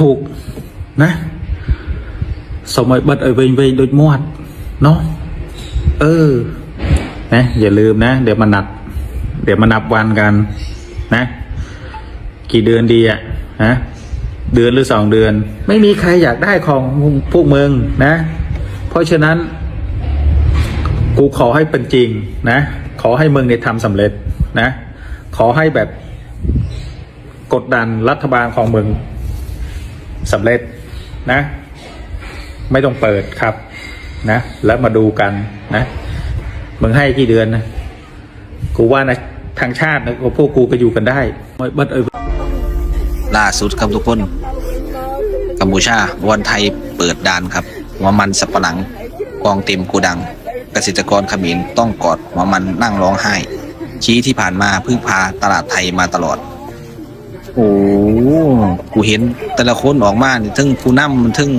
ถูกนะสมัยบัดเอ้เวงเวงๆโดยมวดเนาะเออนะอย่าลืมนะ เดี๋ยวมานับ เดี๋ยวมานับวันกัน นะ กี่เดือนดีอะฮะเดือนหรือสองเดือน ไม่มีใครอยากได้ของพวกมึงนะ เพราะฉะนั้น กูขอให้เป็นจริงนะ ขอให้มึงเนี่ยทำสำเร็จนะ ขอให้แบบกดดันรัฐบาลของมึง สำเร็จนะ ไม่ต้องเปิดครับนะ แล้วมาดูกันนะมึงให้กี่เดือนนะกูว่านะทางชาตินะพวกกูก็อยู่กันได้บัดเออล่าสุดครับทุกคน กัมพูชาวันไทยเปิดด่านครับหัวมันสับปะหลังกองเต็มกูดัง เกษตรกรขมรต้องกอดหัวมันนั่งร้องไห้ ชี้ที่ผ่านมาพึ่งพาตลาดไทยมาตลอด โอ้กูเห็นแต่ละคนออกมาเนี่ยทั้งผู้นำมันทั้ง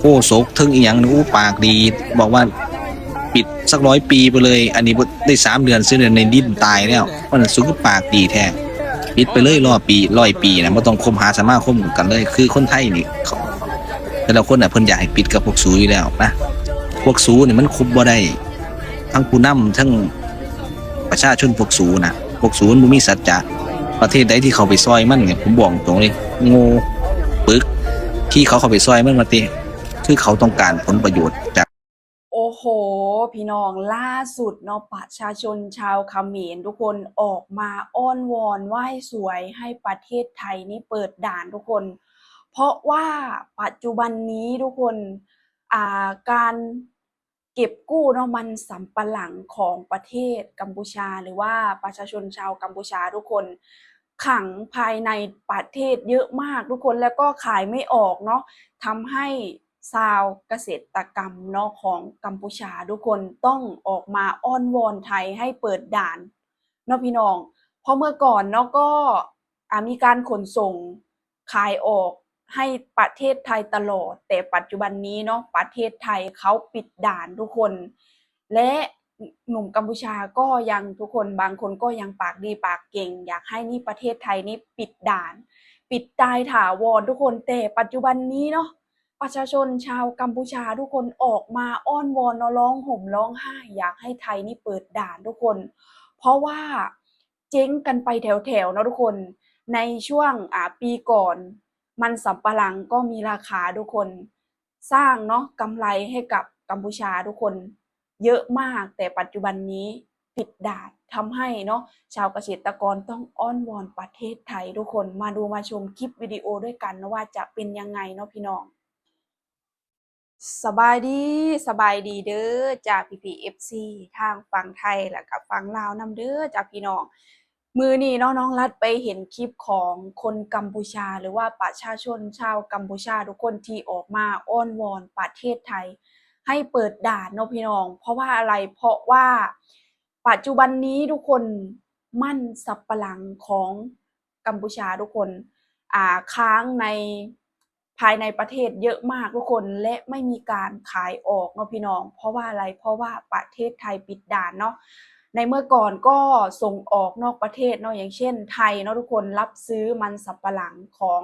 โอ้โศกทั้งอีหยังนี่อู้ปากดี บอกว่าปิดสักร้อยปีไปเลย อันนี้ได้สามเดือนซึ่งในดิ้นตายแล้วมันสุกปากดีแท้ปิดไปเลยรอปีร้อยปีนะไม่ต้องคมหาสามารถคมกันเลย คือคนไทยนี่แต่ละคนน่ะเพิ่นอยากให้ปิดกับพวกสูอยู่แล้วนะพวกสูเนี่ยมันคุมบ่ได้ ทั้งผู้นำทั้งประชาชนพวกสูนะพวกสูมันมีสัจจะ ประเทศใดที่เขาไปซอยมันเนี่ยผมบอกตรงเลยง่ปึกที่เขาเข้าไปซอยมันมาติคือเขาต้องการผลประโยชน์จากโอ้โห พี่น้องล่าสุดเนาะประชาชนชาวเขมรทุกคนออกมาอ้อนวอนไหว้สวยให้ประเทศไทยนี่เปิดด่านทุกคน เพราะว่าปัจจุบันนี้ทุกคนอาการ เก็บกู้เนาะมันสำปะหลังของประเทศกัมพูชา หรือว่าประชาชนชาวกัมพูชาทุกคนขังภายในประเทศเยอะมากทุกคนแล้วก็ขายไม่ออกเนาะทำให้ชาวเกษตรกรรมเนาะของกัมพูชาทุกคนต้องออกมาอ้อนวอนไทยให้เปิดด่านเนาะพี่น้อง เพราะเมื่อก่อนเนาะก็มีการขนส่งขายออก ให้ประเทศไทยตลอด แต่ปัจจุบันนี้เนาะประเทศไทยเขาปิดด่านทุกคน และหนุ่มกัมพูชาก็ยังทุกคนบางคนก็ยังปากดีปากเก่ง อยากให้นี่ประเทศไทยนี่ปิดด่าน ปิดตายถาวรทุกคนแต่ปัจจุบันนี้เนาะประชาชนชาวกัมพูชาทุกคนออกมาอ้อนวอนร้องห่มร้องไห้อยากให้ไทยนี่เปิดด่านทุกคน เพราะว่าเจ๊งกันไปแถวๆเนาะทุกคนในช่วงอ่าปีก่อน มันสำปะหลังก็มีราคาทุกคน สร้างเนาะกำไรให้กับกัมพูชาทุกคน เยอะมากแต่ปัจจุบันนี้ปิดด่านทำให้เนาะชาวเกษตรกรต้องอ้อนวอนประเทศไทยทุกคนมาดูมาชมคลิปวิดีโอด้วยกันนะว่าจะเป็นยังไงเนาะพี่น้องสบายดีสบายดีเด้อจากพีพีเอฟซีทางฝั่งไทยและกับฝั่งลาวนำเด้อจากพี่น้อง มือนี้เนาะน้องรัดไปเห็นคลิปของคนกัมพูชา หรือว่าประชาชนชาวกัมพูชาทุกคนที่ออกมาอ้อนวอนประเทศไทย ให้เปิดด่านเนาะพี่น้อง เพราะว่าอะไรเพราะว่าปัจจุบันนี้ทุกคนมั่นสับปะหลังของกัมพูชาทุกคนอ่าค้างในภายในประเทศเยอะมากทุกคนและไม่มีการขายออกเนาะพี่น้อง เพราะว่าอะไรเพราะว่าประเทศไทยปิดด่านเนาะ ในเมื่อก่อนก็ส่งออกนอกประเทศเนาะอย่างเช่น ไทยเนาะทุกคนรับซื้อมันสับปะหลังของ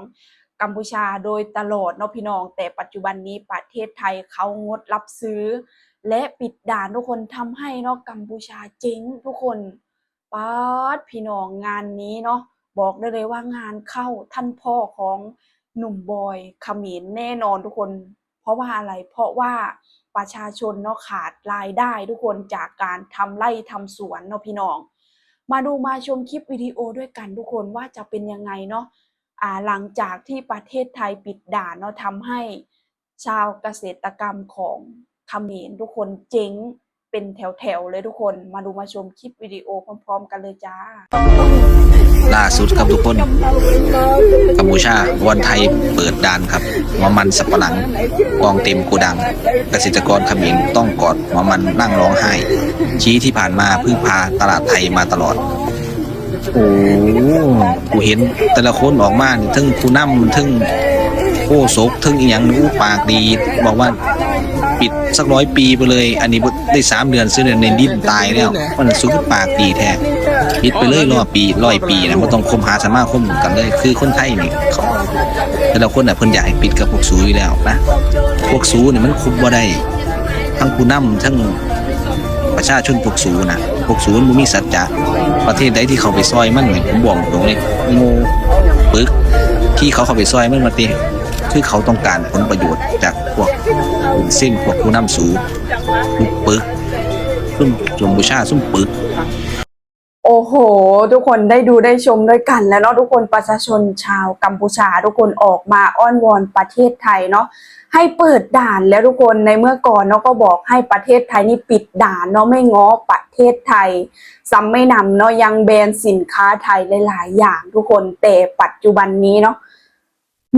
กัมพูชาโดยตลอดเนาะพี่น้อง แต่ปัจจุบันนี้ประเทศไทยเขางดรับซื้อ และปิดด่านทุกคนทำให้เนาะกัมพูชาเจ๊งทุกคนป๊าดพี่น้องงานนี้เนาะบอกได้เลยว่างานเข้าท่านพ่อของหนุ่มบอยขมรแน่นอนทุกคน เพราะว่าอะไรเพราะว่าประชาชนเนาะขาดรายได้ทุกคนจากการทำไร่ทำสวนเนาะพี่น้อง มาดูมาชมคลิปวิดีโอด้วยกันทุกคนว่าจะเป็นยังไงเนาะอ่าหลังจากที่ประเทศไทยปิดด่านเนาะทำให้ชาวเกษตรกรรมของเขมรทุกคนเจ๊ง เป็นแถวๆเลยทุกคนมาดูมาชมคลิปวิดีโอพร้อมๆกันเลยจ้า ล่าสุดครับทุกคนกัมพูชาวันไทยเปิดด่านครับหัวมันสับปะหลังกองเต็มโกูดัง เกษตรกรเขมรต้องกอดหัวมันนั่งร้องไห้ ชี้ที่ผ่านมาพึ่งพาตลาดไทยมาตลอดโอ้กูเห็นแต่ละคนออกมานี่ทั้งผู้นำทั้ง โอ้โศกทั้งอีหยังนู้ปากดี บอกว่าปิดสักร้อยปีไปเลย อันนี้ได้สามเดือนซึ่งในดิ้นตายแล้วมันสุกปากดีแท้ปิดไปเลยรอปีร้อยปีนะไม่ต้องคมหาสามารถคมกันเลย คือคนไทยนี่เขาแต่ละคนน่ะเพิ่นอยากให้ปิดกับพวกสูอยู่แล้วนะพวกสูเนี่ยมันคุมบ่ได้ทั้งผู้นำทั้งประชาชนพวกสูนะพวกสูมันมีสัจจะประเทศใดที่เขาไปซอยมันเนี่ยผมบอกตรงเลยโง่ปึกที่เขาเข้าไปซอยมันมาติ คือเขาต้องการผลประโยชน์จากพวกเส้นพวกผู้นำสูทุกปึกซุ่มจมบูชาซุ่มปึก โอ้โห ทุกคนได้ดูได้ชมด้วยกัน แล้วเนาะทุกคนประชาชนชาวกัมพูชา ทุกคนออกมาอ้อนวอนประเทศไทยเนาะให้เปิดด่านแล้วทุกคนในเมื่อก่อนเนาะก็บอกให้ประเทศไทยนี่ปิดด่านเนาะไม่ง้อประเทศไทยซ้ำไม่นำเนาะยังแบนสินค้าไทยหลาย ๆ อย่างทุกคนแต่ปัจจุบันนี้เนาะ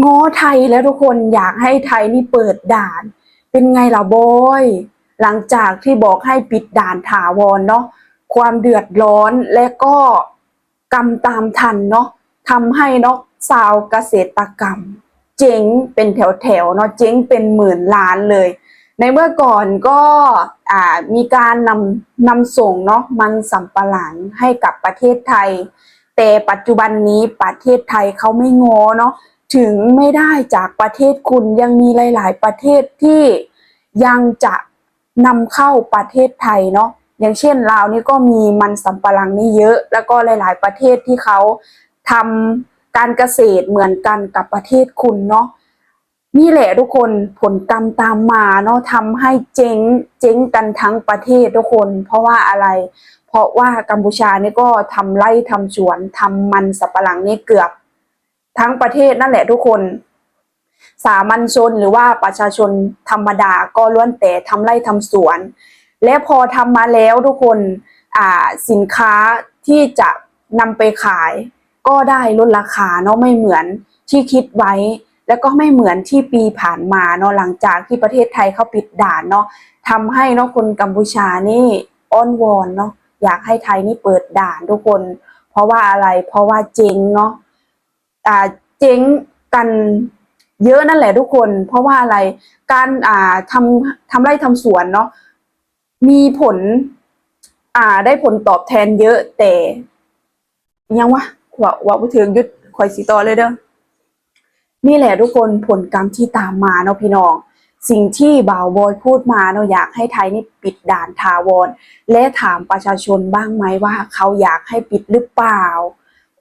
ง้อไทยแล้วทุกคนอยากให้ไทยนี่เปิดด่าน เป็นไงล่ะบอยหลังจากที่บอกให้ปิดด่านถาวรเนาะความเดือดร้อนและก็กรรมตามทันเนาะทำให้เนาะชาวเกษตรกรรม เจ๊งเป็นแถวๆเนาะเจ๊งเป็นหมื่นล้านเลย ในเมื่อก่อนก็มีการนำนำส่งเนาะมันสำปะหลังให้กับประเทศไทย แต่ปัจจุบันนี้ประเทศไทยเขาไม่งอเนาะ ถึงไม่ได้จากประเทศคุณยังมีหลาย ๆ ประเทศที่ยังจะนำเข้าประเทศไทยเนาะอย่างเช่นลาวนี่ก็มีมันสำปะหลังนี่เยอะ แล้วก็หลาย ๆ ประเทศที่เขาทำการเกษตรเหมือนกันกับประเทศคุณเนาะนี่แหละทุกคนผลกรรมตามมาเนาะทำให้เจ๊งเจ๊งกันทั้งประเทศทุกคน เพราะว่าอะไร เพราะว่ากัมพูชานี่ก็ทำไร่ทำสวนทำมันสำปะหลังนี่เกือบ ทั้งประเทศนั่นแหละทุกคน สามัญชนหรือว่าประชาชนธรรมดาก็ล้วนแต่ทำไร่ทำสวน และพอทำมาแล้วทุกคนอ่าสินค้าที่จะนำไปขาย ก็ได้ลดราคาเนาะไม่เหมือนที่คิดไว้ แล้วก็ไม่เหมือนที่ปีผ่านมาเนาะหลังจากที่ประเทศไทยเขาปิดด่านเนาะทำให้เนาะคนกัมพูชานี่อ้อนวอนเนาะอยากให้ไทยนี่เปิดด่านทุกคน เพราะว่าอะไรเพราะว่าเจงเนาะ อ่าเจ๊งกันเยอะนั่นแหละทุกคน เพราะว่าอะไรการอ่าทำทำไร่ทำสวนเนาะมีผล อ่าได้ผลตอบแทนเยอะแต่ยังวะว่าว่าบ่ถึงยุดคอยสีต่อเลยเด้อนี่แหละทุกคนผลกรรมที่ตามมาเนาะพี่น้อง สิ่งที่บ่าวบอยพูดมาเนาะอยากให้ไทยนี่ปิดด่านทาวรและถามประชาชนบ้างไหมว่าเขาอยากให้ปิดหรือเปล่า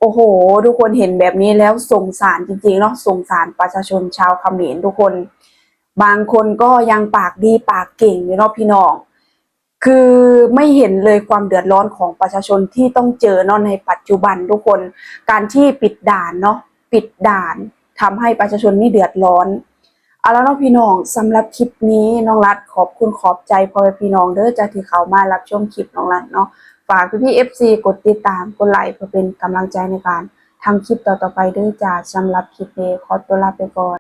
โอ้โห ทุกคนเห็นแบบนี้แล้วสงสารจริงๆเนาะสงสารประชาชนชาวเขมรทุกคน บางคนก็ยังปากดีปากเก่งอยู่เนาะพี่น้อง คือไม่เห็นเลยความเดือดร้อนของประชาชนที่ต้องเจอเนาะในปัจจุบันทุกคน การที่ปิดด่านเนาะปิดด่านทำให้ประชาชนนี่เดือดร้อนเอาแล้วเนาะพี่น้องสำหรับคลิปนี้น้องรัฐขอบคุณขอบใจพ่อแม่พี่น้องเด้อจากที่เขามารับชมคลิปน้องรัฐเนาะ ฝากพี่พี่เอฟซีกดติดตามกดไลค์เพื่อเป็นกำลังใจในการทำคลิปต่อๆไปด้วยจ้าสำหรับคลิปนี้ขอตัวลาไปก่อน